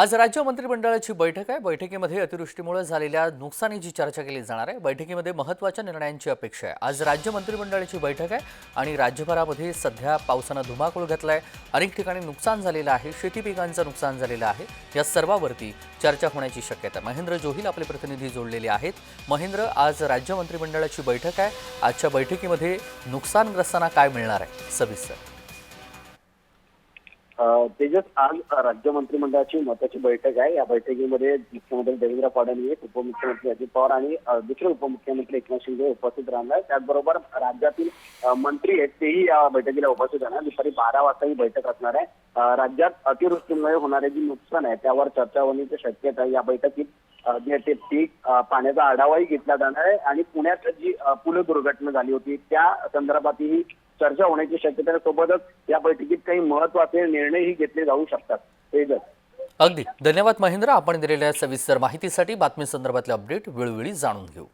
आज राज्य मंत्रिमंडळाची बैठक आहे. बैठकीमध्ये अतिवृष्टीमुळे झालेल्या नुकसानीची चर्चा केली जाणार आहे. बैठकीमध्ये महत्त्वाच्या निर्णयांची अपेक्षा आहे. आज राज्य मंत्रिमंडळाची बैठक आहे आणि राज्यभरामध्ये सध्या पावसानं धुमाकूळ घातला आहे अनेक ठिकाणी नुकसान झालेलं आहे. शेती पिकांचं नुकसान झालेलं आहे. या सर्वावरती चर्चा होण्याची शक्यता आहे. महेंद्र जोहिल आपले प्रतिनिधी जोडलेले आहेत. महेंद्र आज राज्य मंत्रिमंडळाची बैठक आहे. आजच्या बैठकीमध्ये नुकसानग्रस्तांना काय मिळणार आहे? सविस्तर. तेजस आज राज्य मंत्रिमंडळाची महत्वाची बैठक आहे. या बैठकीमध्ये मुख्यमंत्री देवेंद्र फडणवीस उपमुख्यमंत्री अजित पवार आणि दुसरे उपमुख्यमंत्री एकनाथ शिंदे उपस्थित राहणार. आहेत. त्याचबरोबर राज्यातील मंत्री आहेत तेही या बैठकीला उपस्थित राहणार. दुपारी बारा वाजता ही बैठक असणार आहे. राज्यात अतिवृष्टीमुळे होणारे जे नुकसान आहे त्यावर चर्चा होण्याची शक्यता आहे. या बैठकीत अ, ते पीक पाण्याचा आढावाही घेतला जाणार आहे. आणि पुण्यात जी पुल दुर्घटना झाली होती त्या संदर्भातही चर्चा होण्याची शक्यता सोबतच या बैठकीत काही महत्त्वाचे निर्णयही घेतले जाऊ शकतात. हे अगदी. धन्यवाद महेंद्र. आपण दिलेल्या सविस्तर माहितीसाठी बातमी संदर्भातले अपडेट वेळोवेळी जाणून घेऊ.